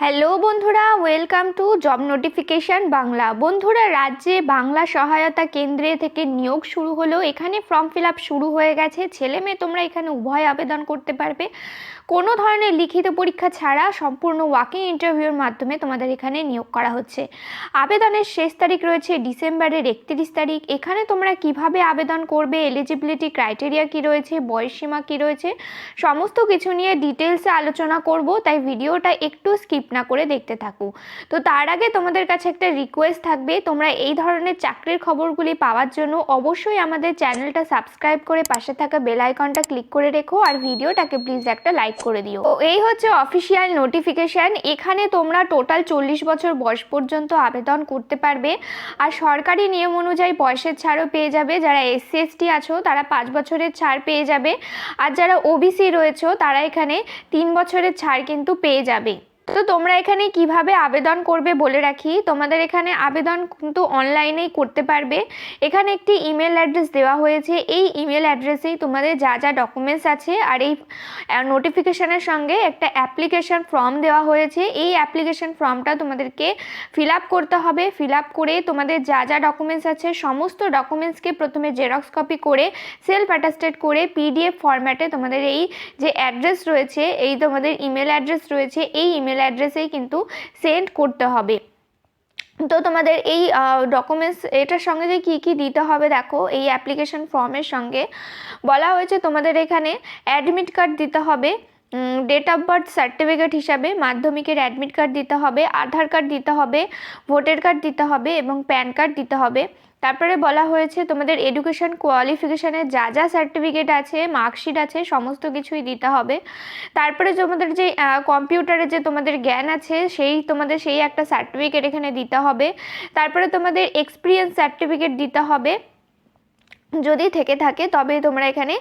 Hello বন্ধুরা welcome to job notification Bangla. বন্ধুরা, রাজ্যে বাংলা সহায়তা কেন্দ্রে থেকে নিয়োগ শুরু হলো। এখানে ফর্ম ফিল শুরু হয়ে গেছে। ছেলে মেয়ে, তোমরা এখানে উভয় আবেদন করতে পারবে। কোনো ধরনের লিখিত পরীক্ষা ছাড়া সম্পূর্ণ ওয়াকিং ইন্টারভিউর মাধ্যমে তোমাদের এখানে নিয়োগ করা হচ্ছে। আবেদনের শেষ তারিখ রয়েছে ডিসেম্বরের একত্রিশ তারিখ। এখানে তোমরা কীভাবে আবেদন করবে? এলিজিবিলিটি ক্রাইটেরিয়া কি রয়েছে? বয়সসীমা কি রয়েছে? সমস্ত কিছু নিয়ে ডিটেলসে আলোচনা করব, তাই ভিডিওটা একটু স্কিপ না করে দেখতে থাকো। তো তার আগে তোমাদের কাছে একটা রিকোয়েস্ট থাকবে, তোমরা এই ধরনের চাকরির খবরগুলি পাওয়ার জন্য অবশ্যই আমাদের চ্যানেলটা সাবস্ক্রাইব করে পাশে থাকা বেল আইকনটা ক্লিক করে রেখো, আর ভিডিওটাকে প্লিজ একটা লাইক করে দিও। এই হচ্ছে অফিসিয়াল নোটিফিকেশান এখানে তোমরা টোটাল চল্লিশ বছর বয়স পর্যন্ত আবেদন করতে পারবে। আর সরকারি নিয়ম অনুযায়ী বয়সের ছাড়ও পেয়ে যাবে। যারা এসসি এসটি আছো, তারা পাঁচ বছরের ছাড় পেয়ে যাবে। আর যারা ওবিসি রয়েছে, তারা এখানে তিন বছরের ছাড় কিন্তু পেয়ে যাবে। তো তোমরা এখানে কীভাবে আবেদন করবে বলে রাখি? তোমাদের এখানে আবেদন কিন্তু অনলাইনেই করতে পারবে। এখানে একটি ইমেল অ্যাড্রেস দেওয়া হয়েছে। এই ইমেল অ্যাড্রেসেই তোমাদের যা যা ডকুমেন্টস আছে আর এই নোটিফিকেশানের সঙ্গে একটা অ্যাপ্লিকেশান ফর্ম দেওয়া হয়েছে। এই অ্যাপ্লিকেশান ফর্মটা তোমাদেরকে ফিল আপ করতে হবে। ফিল আপ করে তোমাদের যা যা ডকুমেন্টস আছে, সমস্ত ডকুমেন্টসকে প্রথমে জেরক্স কপি করে, সেলফ অ্যাটাস্টেড করে পিডিএফ ফরম্যাটে তোমাদের এই যে অ্যাড্রেস রয়েছে, এই তোমাদের ইমেল অ্যাড্রেস রয়েছে, এই ইমেল অ্যাড্রেসেই কিন্তু সেন্ড করতে হবে। তো তোমাদের এই ডকুমেন্টস এটার সঙ্গে যে কী কী দিতে হবে দেখো, এই অ্যাপ্লিকেশন ফর্মের সঙ্গে। বলা হয়েছে তোমাদের এখানে অ্যাডমিট কার্ড দিতে হবে। ডেট অফ বার্থ সার্টিফিকেট হিসাবে মাধ্যমিকের অ্যাডমিট কার্ড দিতে হবে, আধার কার্ড দিতে হবে ভোটার কার্ড দিতে হবে এবং প্যান কার্ড দিতে হবে। তারপরে বলা হয়েছে, তোমাদের এডুকেশন কোয়ালিফিকেশানের যা যা সার্টিফিকেট আছে মার্কশিট আছে, সমস্ত কিছুই দিতে হবে। তারপরে তোমাদের যে কম্পিউটারে যে তোমাদের জ্ঞান আছে, সেই তোমাদের সেই একটা সার্টিফিকেট এখানে দিতে হবে। তারপরে তোমাদের এক্সপিরিয়েন্স সার্টিফিকেট দিতে হবে। যদি থেকে থাকে, তবে তোমরা এখানে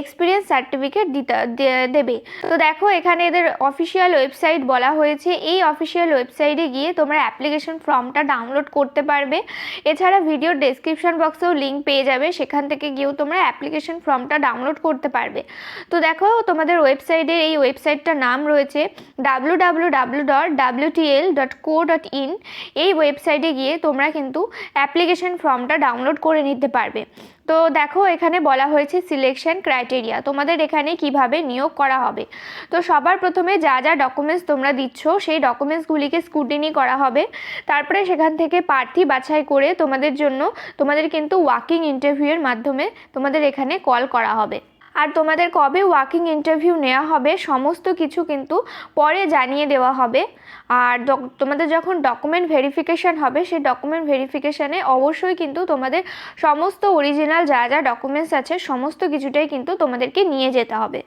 এক্সপিরিয়েন্স সার্টিফিকেট দিতে দেবে। তো দেখো, এখানে এদের অফিসিয়াল ওয়েবসাইট বলা হয়েছে। এই অফিসিয়াল ওয়েবসাইটে গিয়ে তোমরা অ্যাপ্লিকেশন ফর্মটা ডাউনলোড করতে পারবে। এছাড়া ভিডিওর ডেসক্রিপশন বক্সেও লিঙ্ক পেয়ে যাবে। সেখান থেকে গিয়েও তোমরা অ্যাপ্লিকেশন ফর্মটা ডাউনলোড করতে পারবে। তো দেখো, তোমাদের ওয়েবসাইটের এই ওয়েবসাইটটার নাম রয়েছে W W W dot dot co dot in এই ওয়েবসাইটে গিয়ে তোমরা কিন্তু অ্যাপ্লিকেশন ফর্মটা ডাউনলোড করে নিতে পারবে। তো দেখো, এখানে বলা হয়েছে সিলেকশন ক্রাইটেরিয়া তোমাদের এখানে কীভাবে নিয়োগ করা হবে? তো সবার প্রথমে যা যা ডকুমেন্টস তোমরা দিচ্ছ, সেই ডকুমেন্টসগুলিকে স্কুটিনি করা হবে। তারপরে সেখান থেকে প্রার্থী বাছাই করে তোমাদের জন্য, তোমাদের কিন্তু ওয়াকিং ইন্টারভিউয়ের মাধ্যমে তোমাদের এখানে কল করা হবে। আর তোমাদের কবে ওয়াকিং ইন্টারভিউ নেওয়া হবে সমস্ত কিছু কিন্তু পরে জানিয়ে দেওয়া হবে। আর তোমাদের যখন ডকুমেন্ট ভেরিফিকেশান হবে, সেই ডকুমেন্ট ভেরিফিকেশানে অবশ্যই কিন্তু তোমাদের সমস্ত অরিজিনাল যা যা ডকুমেন্টস আছে, সমস্ত কিছুটাই কিন্তু তোমাদেরকে নিয়ে যেতে হবে।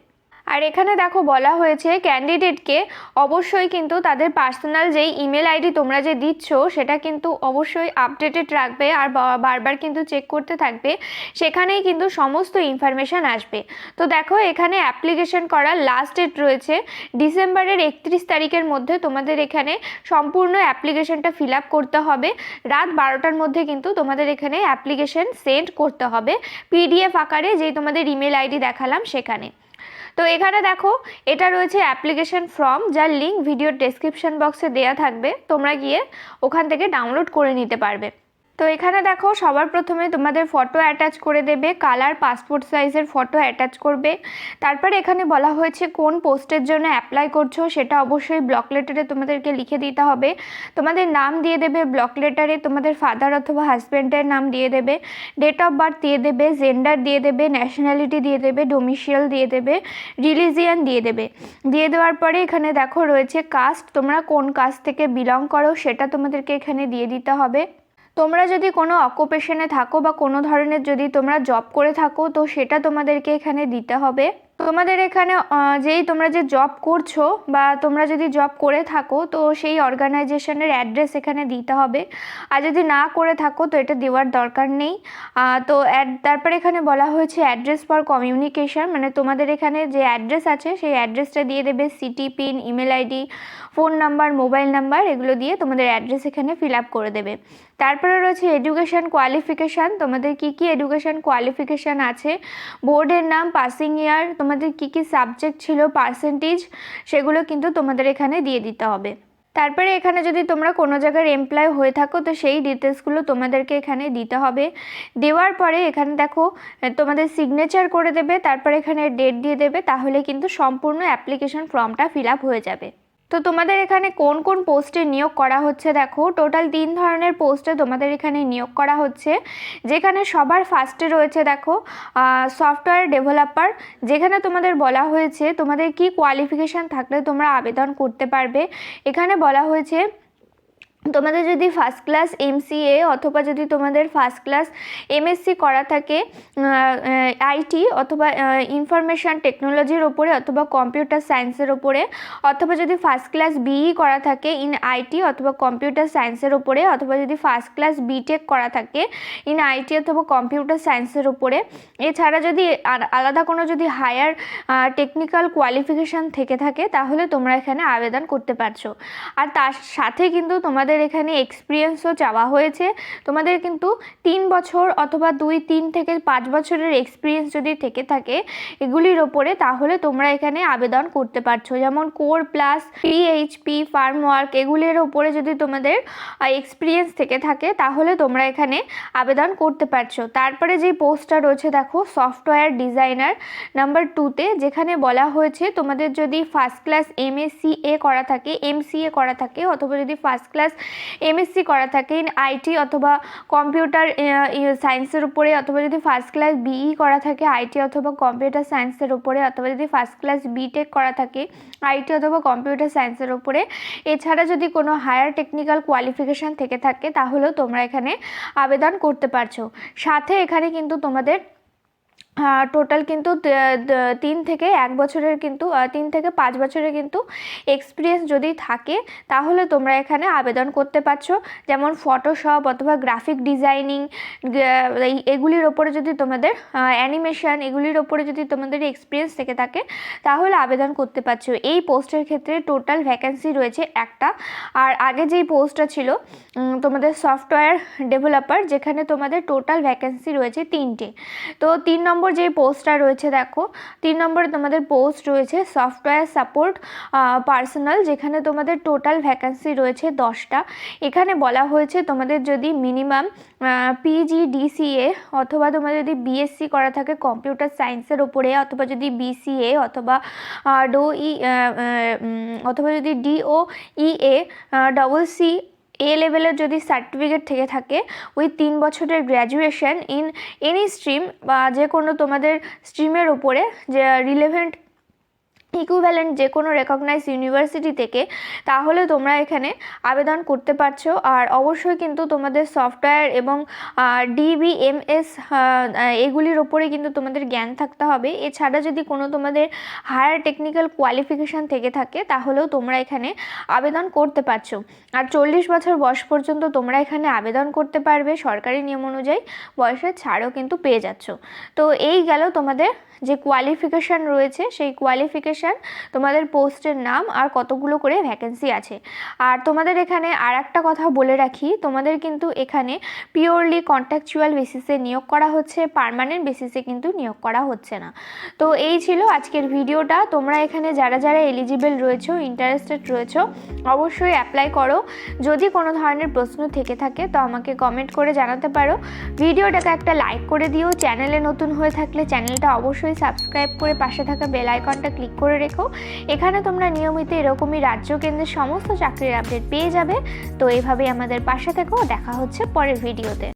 আর এখানে দেখো বলা হয়েছে ক্যান্ডিডেটকে অবশ্যই কিন্তু তাদের পার্সোনাল যেই ইমেল আইডি তোমরা যে দিচ্ছ, সেটা কিন্তু অবশ্যই আপডেটেড রাখবে আর বারবার কিন্তু চেক করতে থাকবে। সেখানেই কিন্তু সমস্ত ইনফরমেশান আসবে। তো দেখো এখানে অ্যাপ্লিকেশন করার লাস্ট ডেট রয়েছে। ডিসেম্বরের একত্রিশ তারিখের মধ্যে তোমাদের এখানে সম্পূর্ণ অ্যাপ্লিকেশনটা ফিল আপ করতে হবে। রাত বারোটার মধ্যে কিন্তু তোমাদের এখানে অ্যাপ্লিকেশন সেন্ড করতে হবে। পিডিএফ আকারে যেই তোমাদের ইমেল আইডি দেখালাম সেখানে। তো এখানে দেখো, এটা রয়েছে অ্যাপ্লিকেশন ফর্ম যার লিঙ্ক ভিডিওর ডেসক্রিপশন বক্সে দেওয়া থাকবে। তোমরা গিয়ে ওখান থেকে ডাউনলোড করে নিতে পারবে। তো এখানে দেখো সবার প্রথমে তোমাদের ফটো অ্যাটাচ করে দেবে কালার পাসপোর্ট সাইজের ফটো অ্যাটাচ করবে। তারপরে এখানে বলা হয়েছে কোন পোস্টের জন্য অ্যাপ্লাই করছ, সেটা অবশ্যই ব্লক লেটারে তোমাদেরকে লিখে দিতে হবে। তোমাদের নাম দিয়ে দেবে ব্লক লেটারে তোমাদের ফাদার অথবা হাজব্যান্ডের নাম দিয়ে দেবে। ডেট অফ বার্থ দিয়ে দেবে জেন্ডার দিয়ে দেবে ন্যাশনালিটি দিয়ে দেবে ডোমিশিয়াল দিয়ে দেবে রিলিজিয়ান দিয়ে দেবে। দিয়ে দেওয়ার পরে এখানে দেখো রয়েছে কাস্ট তোমরা কোন কাস্ট থেকে বিলং করো, সেটা তোমাদেরকে এখানে দিয়ে দিতে হবে। তোমরা যদি কোনো অকুপেশনে থাকো বা কোনো ধরনের যদি তোমরা জব করে থাকো, তো সেটা তোমাদেরকে এখানে দিতে হবে। তোমাদের এখানে যেই তোমরা যে জব করছ বা তোমরা যদি জব করে থাকো, তো সেই অর্গানাইজেশনের অ্যাড্রেস এখানে দিতে হবে। আর যদি না করে থাকো, তো এটা দেওয়ার দরকার নেই। তো তারপরে এখানে বলা হয়েছে অ্যাড্রেস ফর কমিউনিকেশান মানে তোমাদের এখানে যে অ্যাড্রেস আছে, সেই অ্যাড্রেসটা দিয়ে দেবে city pin email ID phone number mobile number এগুলো দিয়ে তোমাদের অ্যাড্রেস এখানে ফিল আপ করে দেবে। তারপরে রয়েছে এডুকেশান কোয়ালিফিকেশান তোমাদের কি কি এডুকেশান কোয়ালিফিকেশান আছে? বোর্ডের নাম পাসিং ইয়ার তোমাদের কি কি সাবজেক্ট ছিল পার্সেন্টেজ সেগুলো কিন্তু তোমাদের এখানে দিয়ে দিতে হবে। তারপরে এখানে যদি তোমরা কোনো জায়গার এমপ্লয় হয়ে থাকো, তো সেই ডিটেলসগুলো তোমাদেরকে এখানে দিতে হবে। দেওয়ার পরে এখানে দেখো তোমাদের সিগনেচার করে দেবে, তারপরে এখানে ডেট দিয়ে দেবে, তাহলে কিন্তু সম্পূর্ণ অ্যাপ্লিকেশন ফর্মটা ফিল হয়ে যাবে। তো তোমাদের এখানে কোন কোন পোস্টে নিয়োগ করা হচ্ছে দেখো? টোটাল তিন ধরনের পোস্টে তোমাদের এখানে নিয়োগ করা হচ্ছে। যেখানে সবার ফার্স্টে রয়েছে দেখো সফটওয়্যার ডেভেলপার যেখানে তোমাদের বলা হয়েছে তোমাদের কি কোয়ালিফিকেশান থাকলে তোমরা আবেদন করতে পারবে। এখানে বলা হয়েছে তোমাদের যদি ফার্স্ট ক্লাস এমসিএ অথবা যদি তোমাদের ফার্স্ট ক্লাস এমএসসি করা থাকে আইটি অথবা ইনফরমেশান টেকনোলজির ওপরে অথবা কম্পিউটার সায়েন্সের ওপরে অথবা যদি ফার্স্ট ক্লাস বিই করা থাকে ইন আইটি অথবা কম্পিউটার সায়েন্সের ওপরে অথবা যদি ফার্স্ট ক্লাস বিটেক করা থাকে ইন আইটি অথবা কম্পিউটার সায়েন্সের ওপরে এছাড়া যদি আলাদা কোনো যদি হায়ার টেকনিক্যাল কোয়ালিফিকেশান থেকে থাকে, তাহলে তোমরা এখানে আবেদন করতে পারছ। আর তার সাথে কিন্তু তোমাদের এখানে এক্সপিরিয়েন্সও চাওয়া হয়েছে। তোমাদের কিন্তু তিন বছর অথবা দুই, তিন থেকে পাঁচ বছরের এক্সপিরিয়েন্স যদি থেকে থাকে এগুলির ওপরে, তাহলে তোমরা এখানে আবেদন করতে পারছ। যেমন core plus PHP framework এগুলির ওপরে যদি তোমাদের এক্সপিরিয়েন্স থেকে থাকে, তাহলে তোমরা এখানে আবেদন করতে পারছ। তারপরে যে পোস্টটা রয়েছে, দেখো সফটওয়্যার ডিজাইনার নাম্বার টুতে যেখানে বলা হয়েছে তোমাদের যদি ফার্স্ট ক্লাস এমএসসি এ করা থাকে এমসিএ করা থাকে, অথবা যদি ফার্স্ট ক্লাস এমএসসি করা থাকে আইটি অথবা কম্পিউটার সায়েন্সের উপরে, অথবা যদি ফার্স্ট ক্লাস বিই করা থাকে আইটি অথবা কম্পিউটার সায়েন্সের উপরে, অথবা যদি ফার্স্ট ক্লাস বিটেক করা থাকে আইটি অথবা কম্পিউটার সায়েন্সের উপরে, এছাড়া যদি কোনো হায়ার টেকনিক্যাল কোয়ালিফিকেশান থেকে থাকে, তাহলেও তোমরা এখানে আবেদন করতে পারছ। সাথে এখানে কিন্তু তোমাদের টোটাল কিন্তু তিন থেকে এক বছরের কিন্তু তিন থেকে পাঁচ বছরের কিন্তু এক্সপিরিয়েন্স যদি থাকে, তাহলে তোমরা এখানে আবেদন করতে পারছ। যেমন ফটোশপ অথবা গ্রাফিক ডিজাইনিং এগুলির ওপরে যদি তোমাদের অ্যানিমেশন এগুলির ওপরে যদি তোমাদের এক্সপিরিয়েন্স থেকে থাকে, তাহলে আবেদন করতে পারছ। এই পোস্টের ক্ষেত্রে টোটাল ভ্যাকেন্সি রয়েছে একটা। আর আগে যেই পোস্টটা ছিল তোমাদের সফটওয়্যার ডেভেলপার যেখানে তোমাদের টোটাল ভ্যাকেন্সি রয়েছে তিনটে। তো তিন নম্বর যে পোস্টটা রয়েছে, দেখো, তিন নম্বরে তোমাদের পোস্ট রয়েছে সফটওয়্যার সাপোর্ট পার্সোনাল, যেখানে তোমাদের টোটাল ভ্যাকেন্সি রয়েছে দশটা। এখানে বলা হয়েছে তোমাদের যদি মিনিমাম পিজি ডিসিএ অথবা তোমাদের যদি বিএসসি করা থাকে কম্পিউটার সায়েন্সের ওপরে, অথবা যদি বিসিএ অথবা ডো ই অথবা যদি D O E A double C A লেভেলের যদি সার্টিফিকেট থেকে থাকে, ওই তিন বছরের গ্র্যাজুয়েশন ইন এনি স্ট্রিম বা যে কোনো তোমাদের স্ট্রিমের ওপরে যে রিলেভেন্ট ইকুইভ্যালেন্ট যে কোনো রেকগনাইজ ইউনিভার্সিটি থেকে, তাহলে তোমরা এখানে আবেদন করতে পারছ। আর অবশ্যই কিন্তু তোমাদের সফটওয়্যার এবং ডিবিএমএস এগুলির ওপরে কিন্তু তোমাদের জ্ঞান থাকতে হবে। এছাড়া যদি কোনো তোমাদের হায়ার টেকনিক্যাল কোয়ালিফিকেশান থেকে থাকে, তাহলেও তোমরা এখানে আবেদন করতে পারছ। আর চল্লিশ বছর বয়স পর্যন্ত তোমরা এখানে আবেদন করতে পারবে, সরকারি নিয়ম অনুযায়ী বয়সের ছাড়ও কিন্তু পেয়ে যাচ্ছ। তো এই গেল তোমাদের যে কোয়ালিফিকেশান রয়েছে, সেই কোয়ালিফিকেশান তোমাদের পোস্টের নাম আর কতগুলো করে ভ্যাকেন্সি আছে। আর তোমাদের এখানে আর একটা কথা বলে রাখি, তোমাদের কিন্তু এখানে পিওরলি কন্ট্যাকচুয়াল বেসিসে নিয়োগ করা হচ্ছে পার্মানেন্ট বেসিসে কিন্তু নিয়োগ করা হচ্ছে না। তো এই ছিল আজকের ভিডিওটা, তোমরা এখানে যারা যারা এলিজিবল রয়েছো ইন্টারেস্টেড রয়েছো, অবশ্যই অ্যাপ্লাই করো। যদি কোনো ধরনের প্রশ্ন থেকে থাকে, তো আমাকে কমেন্ট করে জানাতে পারো। ভিডিওটাকে একটা লাইক করে দিও, চ্যানেলে নতুন হয়ে থাকলে চ্যানেলটা অবশ্যই সাবস্ক্রাইব করে পাশে থাকা বেল আইকনটা ক্লিক করে রেখো। এখানে তোমরা নিয়মিত এরকমই রাজ্য কেন্দ্রের সমস্ত চাকরির আপডেট পেয়ে যাবে। তো এভাবেই আমাদের পাশে থেকেও দেখা হচ্ছে পরের ভিডিওতে